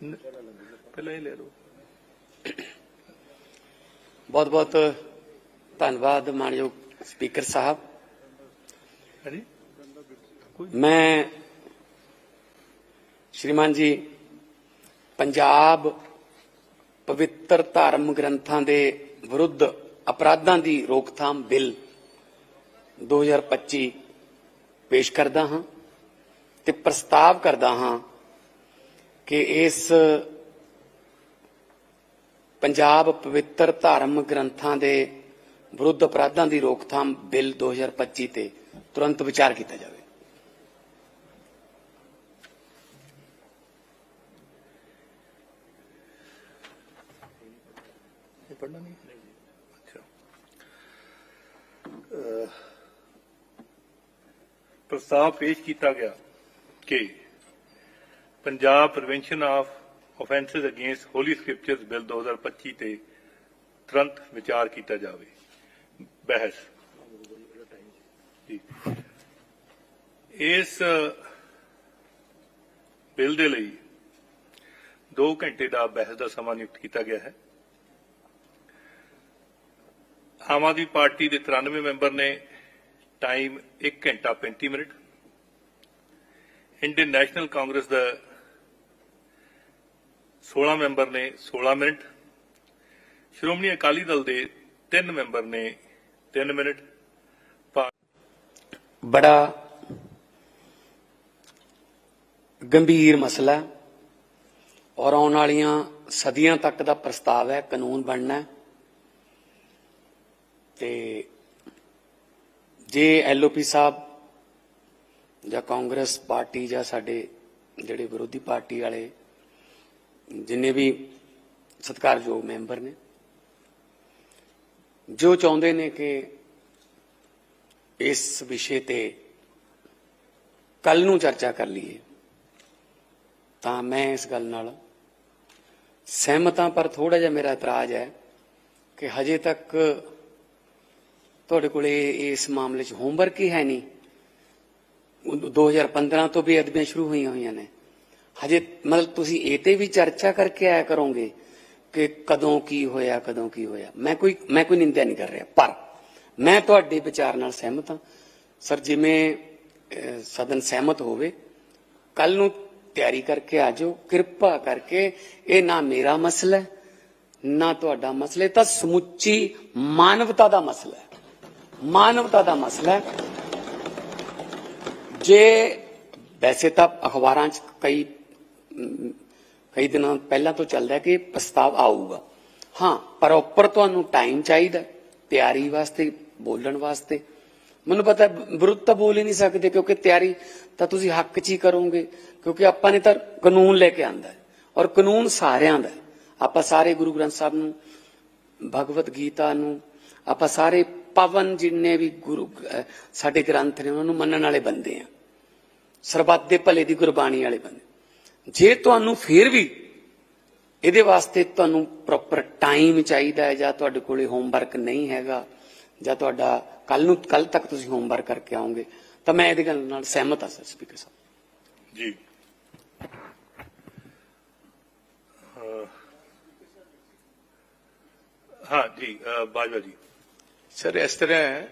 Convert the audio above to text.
ਪਹਿਲਾਂ ਇਹ ਲੈ ਲਓ। ਬਹੁਤ ਬਹੁਤ ਧੰਨਵਾਦ ਮਾਨਯੋਗ ਸਪੀਕਰ ਸਾਹਿਬ। ਮੈਂ ਸ਼੍ਰੀਮਾਨ ਜੀ ਪੰਜਾਬ ਪਵਿੱਤਰ ਧਾਰਮ ਗ੍ਰੰਥਾਂ ਦੇ ਵਿਰੁੱਧ ਅਪਰਾਧਾਂ ਦੀ ਰੋਕਥਾਮ ਬਿੱਲ 2025 ਪੇਸ਼ ਕਰਦਾ ਹਾਂ ਤੇ ਪ੍ਰਸਤਾਵ ਕਰਦਾ ਹਾਂ ਕਿ ਇਸ ਪੰਜਾਬ ਪਵਿੱਤਰ ਧਾਰਮ ਗ੍ਰੰਥਾਂ ਦੇ ਵਿਰੁੱਧ ਅਪਰਾਧਾਂ ਦੀ ਰੋਕਥਾਮ ਬਿੱਲ 2025 ਤੇ ਤੁਰੰਤ ਵਿਚਾਰ ਕੀਤਾ ਜਾਵੇ। ਪੜਨਾ ਨਹੀਂ? ਅੱਛਾ। ਪ੍ਰਸਤਾਵ ਪੇਸ਼ ਕੀਤਾ ਗਿਆ ਕਿ Punjab prevention of offences against holy scriptures bill 2025 ਤੇ ਤੁਰੰਤ ਵਿਚਾਰ ਕੀਤਾ ਜਾਵੇ। ਬਹਿਸ। ਇਸ ਬਿੱਲ ਦੇ ਲਈ 2 ਘੰਟੇ ਦਾ ਬਹਿਸ ਦਾ ਸਮਾਂ ਨਿਯੁਕਤ ਕੀਤਾ ਗਿਆ ਹੈ। ਆਮ ਆਦਮੀ ਪਾਰਟੀ ਦੇ 93 ਮੈਂਬਰ ਨੇ ਟਾਈਮ 1 ਘੰਟਾ 35 ਮਿੰਟ। ਇੰਡੀਅਨ ਨੈਸ਼ਨਲ ਕਾਂਗਰਸ ਦਾ 16 ਮੈਂਬਰ ਨੇ 16 ਮਿੰਟ। ਸ਼੍ਰੋਮਣੀ ਅਕਾਲੀ ਦਲ ਦੇ 3 ਮੈਂਬਰ ਨੇ 3 ਮਿੰਟ। ਬੜਾ ਗੰਭੀਰ ਮਸਲਾ ਔਰ ਆਉਣ ਵਾਲੀਆਂ ਸਦੀਆਂ ਤੱਕ ਦਾ ਪ੍ਰਸਤਾਵ ਹੈ, ਕਾਨੂੰਨ ਬਣਨਾ ਤੇ ਜੇ ਐਲਓਪੀ ਸਾਹਿਬ ਜਾਂ ਕਾਂਗਰਸ ਪਾਰਟੀ ਜਾਂ ਸਾਡੇ ਜਿਹੜੇ ਵਿਰੋਧੀ ਪਾਰਟੀ ਵਾਲੇ ਜਿੰਨੇ ਵੀ ਸਤਿਕਾਰਯੋਗ ਮੈਂਬਰ ਨੇ, ਜੋ ਚਾਹੁੰਦੇ ਨੇ ਕਿ ਇਸ ਵਿਸ਼ੇ ਤੇ ਕੱਲ ਨੂੰ ਚਰਚਾ ਕਰ ਲਈਏ, ਤਾਂ ਮੈਂ ਇਸ ਗੱਲ ਨਾਲ ਸਹਿਮਤ ਹਾਂ, ਪਰ ਥੋੜਾ ਜਿਹਾ ਮੇਰਾ ਇਤਰਾਜ਼ ਹੈ ਕਿ ਹਜੇ ਤੱਕ ਤੁਹਾਡੇ ਕੋਲੇ ਇਸ ਮਾਮਲੇ 'ਚ ਹੋਮਵਰਕ ਹੀ ਹੈ ਨਹੀਂ। ਉਹ 2015 ਤੋਂ ਵੀ ਅਦਬੀਆਂ ਸ਼ੁਰੂ ਹੋਈਆਂ ਹੋਈਆਂ ਨੇ। ਹਜੇ ਮਤਲਬ ਤੁਸੀਂ ਇਹ ਤੇ ਵੀ ਚਰਚਾ ਕਰਕੇ ਆਇਆ ਕਰੋਗੇ ਕਿ ਕਦੋਂ ਕੀ ਹੋਇਆ, ਕਦੋਂ ਕੀ ਹੋਇਆ। ਮੈਂ ਕੋਈ ਮੈਂ ਕੋਈ ਨਿੰਦਿਆ ਨਹੀਂ ਕਰ ਰਿਹਾ, ਪਰ ਮੈਂ ਤੁਹਾਡੇ ਵਿਚਾਰ ਨਾਲ ਸਹਿਮਤ ਹਾਂ। ਸਰ, ਜਿਵੇਂ ਸਦਨ ਸਹਿਮਤ ਹੋਵੇ ਕੱਲ ਨੂੰ ਤਿਆਰੀ ਕਰਕੇ ਆ ਜਾਓ, ਕਿਰਪਾ ਕਰਕੇ ਇਹ ਨਾ ਮੇਰਾ ਮਸਲਾ ਹੈ, ਨਾ ਤੁਹਾਡਾ ਮਸਲਾ ਤਾਂ ਸਮੁੱਚੀ ਮਾਨਵਤਾ ਦਾ ਮਸਲਾ ਹੈ। ਮਾਨਵਤਾ ਦਾ ਮਸਲਾ ਹੈ। ਜੇ, ਵੈਸੇ ਤਾਂ ਅਖਬਾਰਾਂ 'ਚ ਕਈ ਕਈ ਦਿਨਾਂ ਪਹਿਲਾਂ ਤੋਂ ਚੱਲਦਾ ਕਿ ਪ੍ਰਸਤਾਵ ਆਊਗਾ। ਹਾਂ ਪ੍ਰੋਪਰ ਤੁਹਾਨੂੰ ਟਾਈਮ ਚਾਹੀਦਾ ਤਿਆਰੀ ਵਾਸਤੇ, ਬੋਲਣ ਵਾਸਤੇ। ਮੈਨੂੰ ਪਤਾ ਵਿਰੁੱਧ ਤਾਂ ਬੋਲ ਹੀ ਨਹੀਂ ਸਕਦੇ, ਕਿਉਂਕਿ ਤਿਆਰੀ ਤਾਂ ਤੁਸੀਂ ਹੱਕ 'ਚ ਹੀ ਕਰੋਗੇ, ਕਿਉਂਕਿ ਆਪਾਂ ਨੇ ਤਾਂ ਕਾਨੂੰਨ ਲੈ ਕੇ ਆਂਦਾ ਹੈ, ਔਰ ਕਾਨੂੰਨ ਸਾਰਿਆਂ ਦਾ ਆਪਾਂ ਸਾਰੇ ਗੁਰੂ ਗ੍ਰੰਥ ਸਾਹਿਬ ਨੂੰ ਭਗਵਤ ਗੀਤਾ ਨੂੰ, ਆਪਾਂ ਸਾਰੇ ਪਵਨ ਜਿੰਨੇ ਵੀ ਗੁਰੂ ਸਾਡੇ ਗ੍ਰੰਥ ਨੇ, ਉਹਨਾਂ ਨੂੰ ਮੰਨਣ ਵਾਲੇ ਬੰਦੇ ਆ। ਸਰਬੱਤ ਦੇ ਭਲੇ ਦੀ ਗੁਰਬਾਣੀ ਵਾਲੇ ਬੰਦੇ। ਜੇ ਤੁਹਾਨੂੰ ਫਿਰ ਵੀ ਇਹਦੇ ਵਾਸਤੇ ਤੁਹਾਨੂੰ ਪ੍ਰੋਪਰ ਟਾਈਮ ਚਾਹੀਦਾ ਹੈ ਜਾਂ ਤੁਹਾਡੇ ਕੋਲੇ ਹੋਮਵਰਕ ਨਹੀਂ ਹੈਗਾ ਜਾਂ ਤੁਹਾਡਾ ਕੱਲ ਨੂੰ ਕੱਲ ਤੱਕ ਤੁਸੀਂ ਹੋਮਵਰਕ ਕਰਕੇ ਆਓਗੇ ਤਾਂ ਮੈਂ ਇਹਦੇ ਗੱਲ ਨਾਲ ਸਹਿਮਤ ਹਾਂ ਸਰ ਸਪੀਕਰ ਸਾਹਿਬ। ਜੀ। ਹਾਂ ਜੀ ਬਾਜਵਾ ਜੀ। ਸਰ ਇਸ ਤਰ੍ਹਾਂ ਹੈ